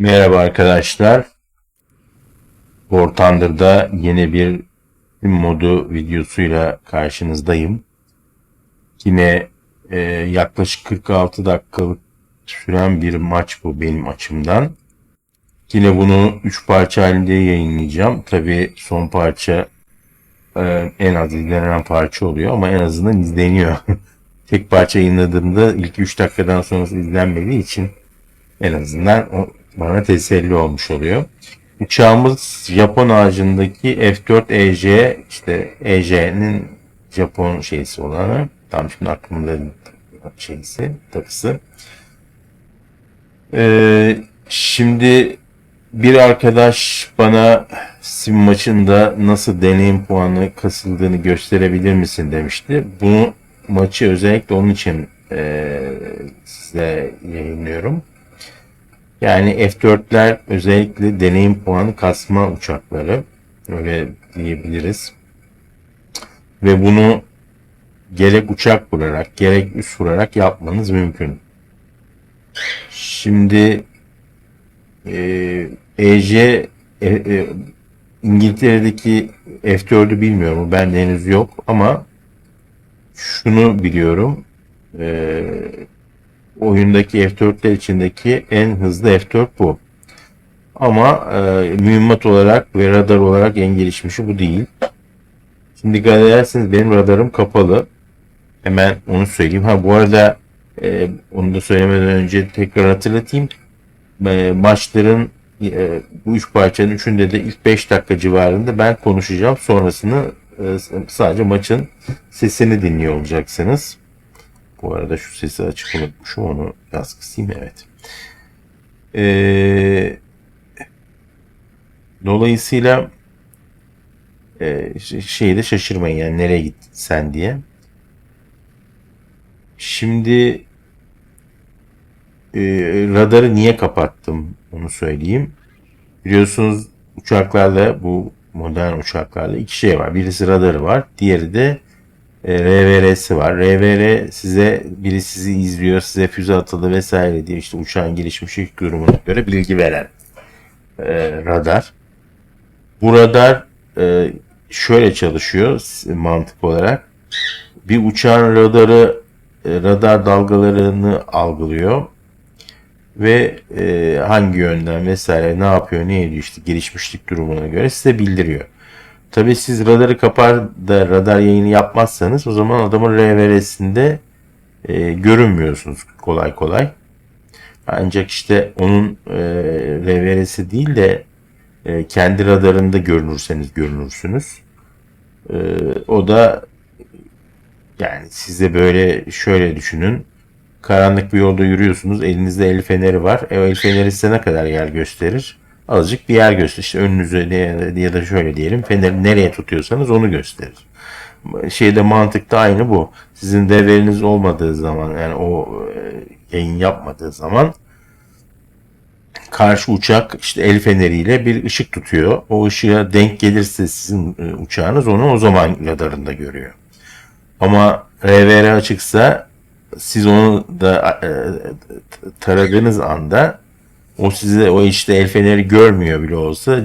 Merhaba arkadaşlar. War yeni bir modu videosuyla karşınızdayım. Yine e, yaklaşık 46 dakikalık süren bir maç bu benim açımdan. Yine bunu 3 parça halinde yayınlayacağım. Tabi son parça e, en az izlenen parça oluyor ama en azından izleniyor. Tek parça yayınladığımda ilk 3 dakikadan sonrası izlenmediği için en azından o bana teselli olmuş oluyor. Uçağımız Japon ağacındaki F4 EJ işte EJ'nin Japon şeysi olanı tam şimdi aklımda şeysi takısı. Ee, şimdi bir arkadaş bana sim maçında nasıl deneyim puanı kasıldığını gösterebilir misin demişti. Bunu maçı özellikle onun için e, size yayınlıyorum. Yani F4'ler özellikle deneyim puanı kasma uçakları. Öyle diyebiliriz. Ve bunu gerek uçak vurarak gerek üst vurarak yapmanız mümkün. Şimdi e, EJ e, e, İngiltere'deki F4'ü bilmiyorum. Ben henüz yok ama şunu biliyorum. E, oyundaki F4'ler içindeki en hızlı F4 bu. Ama e, mühimmat olarak ve radar olarak en gelişmişi bu değil. Şimdi dikkat ederseniz benim radarım kapalı. Hemen onu söyleyeyim. Ha bu arada e, onu da söylemeden önce tekrar hatırlatayım. E, maçların e, bu üç parçanın üçünde de ilk 5 dakika civarında ben konuşacağım. Sonrasını e, sadece maçın sesini dinliyor olacaksınız. Bu arada şu sesi açık unutmuşum. Onu biraz kısayım. Evet. Ee, dolayısıyla e, şeyde şaşırmayın yani nereye gittin sen diye. Şimdi e, radarı niye kapattım onu söyleyeyim. Biliyorsunuz uçaklarda bu modern uçaklarda iki şey var. Birisi radarı var. Diğeri de e, RVR'si var. RVR size biri sizi izliyor, size füze atıldı vesaire diye işte uçağın gelişmişlik durumuna göre bilgi veren e, radar. Bu radar e, şöyle çalışıyor mantık olarak. Bir uçağın radarı e, radar dalgalarını algılıyor ve e, hangi yönden vesaire ne yapıyor ne ediyor işte gelişmişlik durumuna göre size bildiriyor. Tabii siz radarı kapar da radar yayını yapmazsanız o zaman adamın RVR'sinde e, görünmüyorsunuz kolay kolay. Ancak işte onun e, RVR'si değil de e, kendi radarında görünürseniz görünürsünüz. E, o da yani size böyle şöyle düşünün. Karanlık bir yolda yürüyorsunuz. Elinizde el feneri var. E, el feneri size ne kadar yer gösterir? Azıcık bir yer gösterir. İşte önünüze ya da şöyle diyelim feneri nereye tutuyorsanız onu gösterir. Şeyde mantıkta aynı bu. Sizin devreniz olmadığı zaman yani o e, yayın yapmadığı zaman karşı uçak işte el feneriyle bir ışık tutuyor. O ışığa denk gelirse sizin e, uçağınız onu o zaman radarında görüyor. Ama RVR açıksa siz onu da e, taradığınız anda o size o işte el feneri görmüyor bile olsa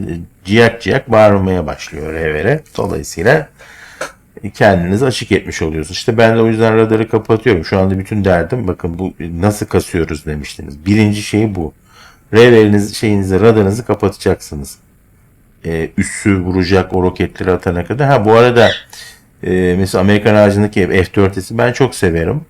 ciyak ciyak bağırmaya başlıyor revere. Dolayısıyla kendinizi açık etmiş oluyorsunuz. İşte ben de o yüzden radarı kapatıyorum. Şu anda bütün derdim bakın bu nasıl kasıyoruz demiştiniz. Birinci şey bu. Reveriniz şeyinizi radarınızı kapatacaksınız. Ee, üssü vuracak o roketleri atana kadar. Ha bu arada e, mesela Amerikan ağacındaki F-4'esi ben çok severim.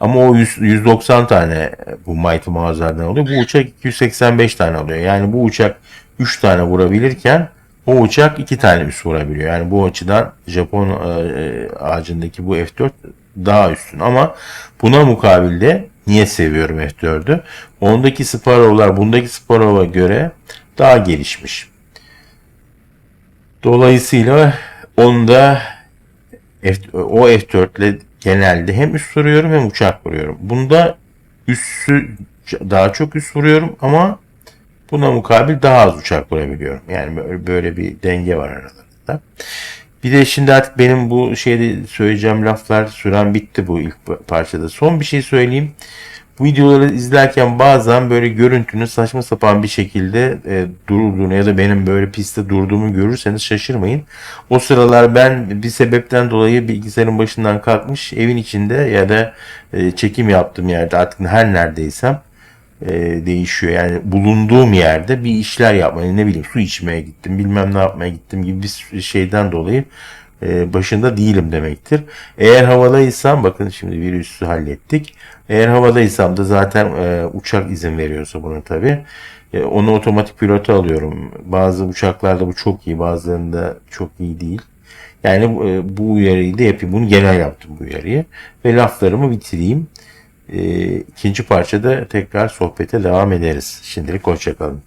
Ama o 100, 190 tane bu Mighty Mauser'dan oluyor. Bu uçak 285 tane alıyor. Yani bu uçak 3 tane vurabilirken o uçak 2 tane üst vurabiliyor. Yani bu açıdan Japon e, ağacındaki bu F4 daha üstün. Ama buna mukabilde niye seviyorum F4'ü? Ondaki Sparrow'lar bundaki Sparrow'a göre daha gelişmiş. Dolayısıyla onda F, o F4 ile genelde hem üst vuruyorum hem uçak vuruyorum. Bunda üssü daha çok üst vuruyorum ama buna mukabil daha az uçak vurabiliyorum. Yani böyle bir denge var aralarında. Bir de şimdi artık benim bu şeyde söyleyeceğim laflar süren bitti bu ilk parçada. Son bir şey söyleyeyim. Videoları izlerken bazen böyle görüntünün saçma sapan bir şekilde e, durulduğunu ya da benim böyle pistte durduğumu görürseniz şaşırmayın. O sıralar ben bir sebepten dolayı bilgisayarın başından kalkmış evin içinde ya da e, çekim yaptığım yerde artık her neredeysem e, değişiyor. Yani bulunduğum yerde bir işler yapmaya ne bileyim su içmeye gittim bilmem ne yapmaya gittim gibi bir şeyden dolayı başında değilim demektir. Eğer havadaysam bakın şimdi virüsü hallettik. Eğer havadaysam da zaten e, uçak izin veriyorsa bunu tabi. E, onu otomatik pilota alıyorum. Bazı uçaklarda bu çok iyi bazılarında çok iyi değil. Yani e, bu uyarıyı da yapayım. Bunu genel yaptım bu uyarıyı. Ve laflarımı bitireyim. E, ikinci parçada tekrar sohbete devam ederiz. Şimdilik hoşçakalın.